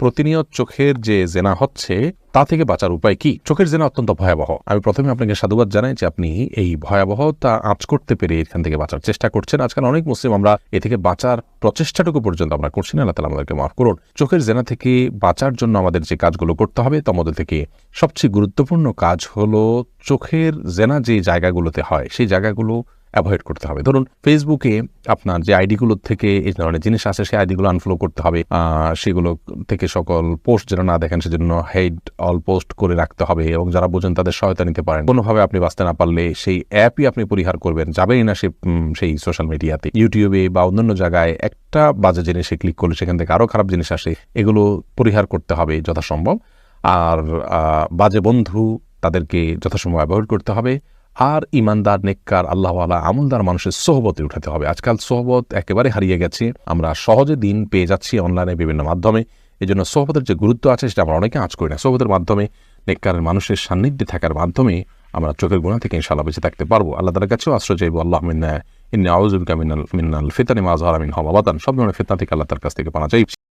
প্রতিনিয়ত চোখের যে জেনা হচ্ছে, তা থেকে বাঁচার উপায় কি? চোখের জেনা অত্যন্ত ভয়াবহ। আমি প্রথমে আপনাকে সাধুবাদ জানাই যে আপনি এই ভয়াবহতা আঁচ করতে পেরে এখান থেকে বাঁচার চেষ্টা করছেন। আজকাল অনেক মুসলিম আমরা এ থেকে বাঁচার প্রচেষ্টাটুকু পর্যন্ত আমরা করছি না। তালা আমাদেরকে মাফ করুন। চোখের জেনা থেকে বাঁচার জন্য আমাদের যে কাজগুলো করতে হবে তার মধ্যে থেকে সবচেয়ে গুরুত্বপূর্ণ কাজ হলো চোখের জেনা যে জায়গাগুলোতে হয়, সেই জায়গাগুলো অ্যাভয়েড করতে হবে। ধরুন ফেসবুকে আপনার যে আইডিগুলো থেকে এই ধরনের জিনিস আসে, সেই আইডিগুলো আনফলো করতে হবে। সেগুলো থেকে সকল পোস্ট যেন না দেখেন, সেজন্য হেড অল পোস্ট করে রাখতে হবে এবং যারা বোঝেন তাদের সহায়তা নিতে পারেন। কোনোভাবে আপনি বাঁচতে না পারলে সেই অ্যাপই আপনি পরিহার করবেন। যাবেই না সে সেই সোশ্যাল মিডিয়াতে ইউটিউবে বা অন্যান্য জায়গায় একটা বাজে জিনিসে ক্লিক করলে সেখান থেকে আরও খারাপ জিনিস আসে। এগুলো পরিহার করতে হবে যথাসম্ভব। আর বাজে বন্ধু তাদেরকে যথাসম্ভব অ্যাভয়েড করতে হবে। আর ইমানদার, নেককার, আল্লাহওয়ালা, আমলদার মানুষের সোহবতে উঠাতে হবে। আজকাল সোহবত একেবারে হারিয়ে গেছে। আমরা সহজে দিন পেয়ে যাচ্ছি অনলাইনে বিভিন্ন মাধ্যমে। এই জন্য সোহবতের যে গুরুত্ব আছে সেটা আমরা অনেকে আঁচ করি না। সোহবতের মাধ্যমে নেককারের মানুষের সান্নিধ্যে থাকার মাধ্যমে আমরা চোখের গুণা থেকে ইনশাল্লাহ বেঁচে থাকতে পারব। আল্লাহ তালার কাছেও আশ্রয় চাইব। আল্লাহ মিন্না, ইন্না আউজুবিকা মিনাল মিনাল ফিতানি মাজহারা মিন হওয়া সব ধরনের ফিতনা থেকে আল্লাহ তার কাছ থেকে পানা চাই